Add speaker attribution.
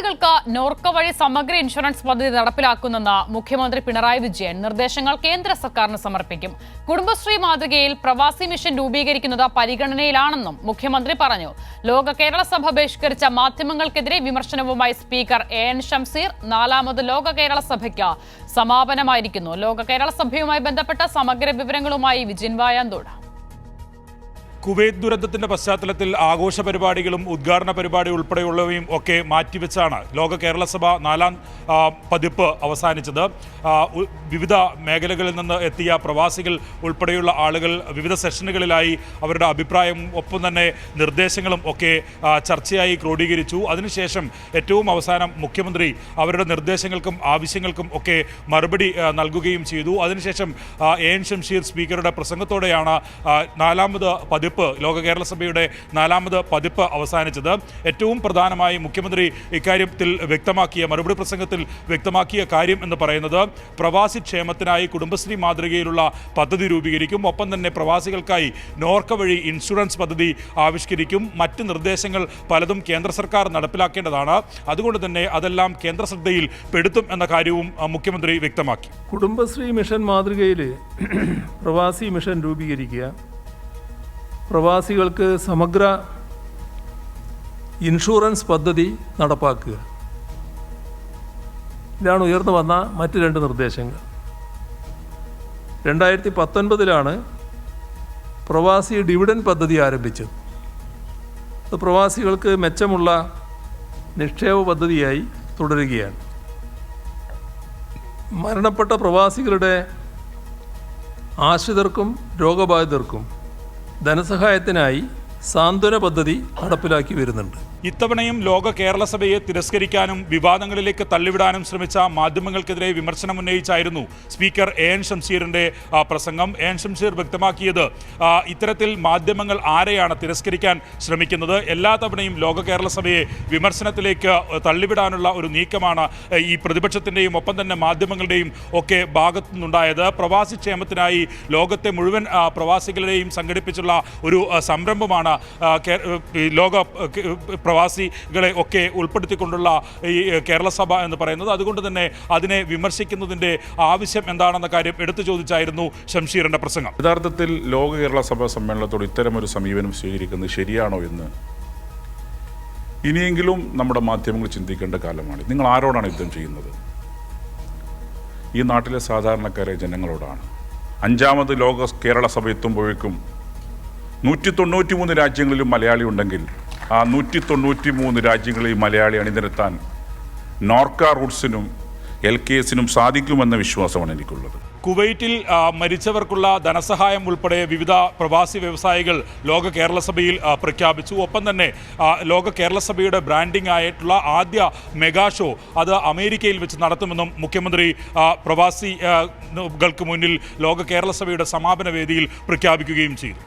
Speaker 1: പ്രവാസികൾക്ക് നോർക്ക വഴി സമഗ്ര ഇൻഷുറൻസ് പദ്ധതി നടപ്പിലാക്കുന്നെന്ന മുഖ്യമന്ത്രി പിണറായി വിജയൻ നിർദ്ദേശങ്ങൾ കേന്ദ്ര സർക്കാരിന് സമർപ്പിക്കും. കുടുംബശ്രീ മാതൃകയിൽ പ്രവാസി മിഷൻ രൂപീകരിക്കുന്നത് പരിഗണനയിലാണെന്നും മുഖ്യമന്ത്രി പറഞ്ഞു. ലോക കേരള സഭ ബഹിഷ്കരിച്ച മാധ്യമങ്ങൾക്കെതിരെ വിമർശനവുമായി സ്പീക്കർ എ എൻ ഷംസീർ നാലാമത് ലോക കേരള സഭയ്ക്ക് സമാപനമായിരിക്കുന്നു. ലോക കേരള സഭയുമായി ബന്ധപ്പെട്ട സമഗ്ര വിവരങ്ങളുമായി വിജിൻ വായാന്തോട്.
Speaker 2: കുവൈത്ത് ദുരന്തത്തിന്റെ പശ്ചാത്തലത്തിൽ ആഘോഷ പരിപാടികളും ഉദ്ഘാടന പരിപാടി ഉൾപ്പെടെയുള്ളവയും ഒക്കെ മാറ്റിവെച്ചാണ് ലോക കേരള സഭ നാലാം പതിപ്പ് അവസാനിച്ചത്. വിവിധ മേഖലകളിൽ നിന്ന് എത്തിയ പ്രവാസികൾ ഉൾപ്പെടെയുള്ള ആളുകൾ വിവിധ സെഷനുകളിലായി അവരുടെ അഭിപ്രായം ഒപ്പം തന്നെ നിർദ്ദേശങ്ങളും ഒക്കെ ചർച്ചയായി ക്രോഡീകരിച്ചു. അതിനുശേഷം ഏറ്റവും അവസാനം മുഖ്യമന്ത്രി അവരുടെ നിർദ്ദേശങ്ങൾക്കും ആവശ്യങ്ങൾക്കും ഒക്കെ മറുപടി നൽകുകയും ചെയ്തു. അതിനുശേഷം എ എൻ ഷംഷീർ സ്പീക്കറുടെ പ്രസംഗത്തോടെയാണ് നാലാമത് പതിപ്പ് ലോക കേരള സഭയുടെ നാലാമത് പതിപ്പ് അവസാനിച്ചത്. ഏറ്റവും പ്രധാനമായി മുഖ്യമന്ത്രി ഇക്കാര്യത്തിൽ വ്യക്തമാക്കിയ മറുപടി പ്രസംഗത്തിൽ വ്യക്തമാക്കിയ കാര്യം എന്ന് പറയുന്നത് പ്രവാസി ക്ഷേമത്തിനായി കുടുംബശ്രീ മാതൃകയിലുള്ള പദ്ധതി രൂപീകരിക്കും. ഒപ്പം തന്നെ പ്രവാസികൾക്കായി നോർക്ക വഴി ഇൻഷുറൻസ് പദ്ധതി ആവിഷ്കരിക്കും. മറ്റ് നിർദ്ദേശങ്ങൾ പലതും കേന്ദ്ര സർക്കാർ നടപ്പിലാക്കേണ്ടതാണ്. അതുകൊണ്ട് തന്നെ അതെല്ലാം കേന്ദ്ര ശ്രദ്ധയിൽ പെടുത്തും എന്ന കാര്യവും മുഖ്യമന്ത്രി വ്യക്തമാക്കി.
Speaker 3: കുടുംബശ്രീ മിഷൻ മാതൃകയിൽ പ്രവാസി മിഷൻ രൂപീകരിക്കുക പ്രവാസികൾക്ക് സമഗ്ര ഇൻഷുറൻസ് പദ്ധതി നടപ്പാക്കുക. ഇതാണ് ഉയർന്നു വന്ന മറ്റ് രണ്ട് നിർദ്ദേശങ്ങൾ. രണ്ടായിരത്തി പത്തൊൻപതിലാണ് പ്രവാസി ഡിവിഡൻ പദ്ധതി ആരംഭിച്ചത്. അത് പ്രവാസികൾക്ക് മെച്ചമുള്ള നിക്ഷേപ പദ്ധതിയായി തുടരുകയാണ്. മരണപ്പെട്ട പ്രവാസികളുടെ ആശ്രിതർക്കും രോഗബാധിതർക്കും ധനസഹായത്തിനായി സാന്ത്വന പദ്ധതി നടപ്പിലാക്കി വരുന്നുണ്ട്.
Speaker 2: ഇത്തവണയും ലോക കേരള സഭയെ തിരസ്കരിക്കാനും വിവാദങ്ങളിലേക്ക് തള്ളിവിടാനും ശ്രമിച്ച മാധ്യമങ്ങൾക്കെതിരെ വിമർശനം ഉന്നയിച്ചായിരുന്നു സ്പീക്കർ എ എൻ ഷംസീറിന്റെ പ്രസംഗം. എ എൻ ഷംഷീർ വ്യക്തമാക്കിയത് ഇത്തരത്തിൽ മാധ്യമങ്ങൾ ആരെയാണ് തിരസ്കരിക്കാൻ ശ്രമിക്കുന്നത്? എല്ലാ തവണയും ലോക കേരള സഭയെ വിമർശനത്തിലേക്ക് തള്ളിവിടാനുള്ള ഒരു നീക്കമാണ് ഈ പ്രതിപക്ഷത്തിന്റെയും ഒപ്പം തന്നെ മാധ്യമങ്ങളുടെയും ഒക്കെ ഭാഗത്തു നിന്നുണ്ടായത് പ്രവാസി ക്ഷേമത്തിനായി ലോകത്തെ മുഴുവൻ പ്രവാസികളുടെയും സംഘടിപ്പിച്ചുള്ള ഒരു സംരംഭമാണ് ലോക പ്രവാസികളെ ഒക്കെ ഉൾപ്പെടുത്തിക്കൊണ്ടുള്ള ഈ കേരള സഭ എന്ന് പറയുന്നത്. അതുകൊണ്ട് തന്നെ അതിനെ വിമർശിക്കുന്നതിന്റെ ആവശ്യം എന്താണെന്ന കാര്യം എടുത്തു ചോദിച്ചായിരുന്നു ഷംഷീറിന്റെ പ്രസംഗം.
Speaker 4: യഥാർത്ഥത്തിൽ ലോക കേരള സഭാ സമ്മേളനത്തോട് ഇത്തരമൊരു സമീപനം സ്വീകരിക്കുന്നത് ശരിയാണോ എന്ന് ഇനിയെങ്കിലും നമ്മുടെ മാധ്യമങ്ങൾ ചിന്തിക്കേണ്ട കാലമാണ്. നിങ്ങൾ ആരോടാണ് യുദ്ധം ചെയ്യുന്നത്? ഈ നാട്ടിലെ സാധാരണക്കാരെ ജനങ്ങളോടാണ്. അഞ്ചാമത് ലോക കേരള സഭ എത്തുമ്പോഴേക്കും നൂറ്റി തൊണ്ണൂറ്റി മൂന്ന് രാജ്യങ്ങളിലും മലയാളി ഉണ്ടെങ്കിൽ ആ നൂറ്റി തൊണ്ണൂറ്റി മൂന്ന് രാജ്യങ്ങളിൽ മലയാളി അണിനിരത്താൻ നോർക്ക റൂട്ട്സിനും എൽ കെ എസിനും സാധിക്കുമെന്ന വിശ്വാസമാണ് എനിക്കുള്ളത്.
Speaker 2: കുവൈറ്റിൽ മരിച്ചവർക്കുള്ള ധനസഹായം ഉൾപ്പെടെ വിവിധ പ്രവാസി വ്യവസായികൾ ലോക കേരള സഭയിൽ പ്രഖ്യാപിച്ചു. ഒപ്പം തന്നെ ലോക കേരള സഭയുടെ ബ്രാൻഡിംഗ് ആയിട്ടുള്ള ആദ്യ മെഗാ ഷോ അത് അമേരിക്കയിൽ വെച്ച് നടത്തുമെന്നും മുഖ്യമന്ത്രി പ്രവാസികൾക്ക് മുന്നിൽ ലോക കേരള സഭയുടെ സമാപന വേദിയിൽ പ്രഖ്യാപിക്കുകയും ചെയ്തു.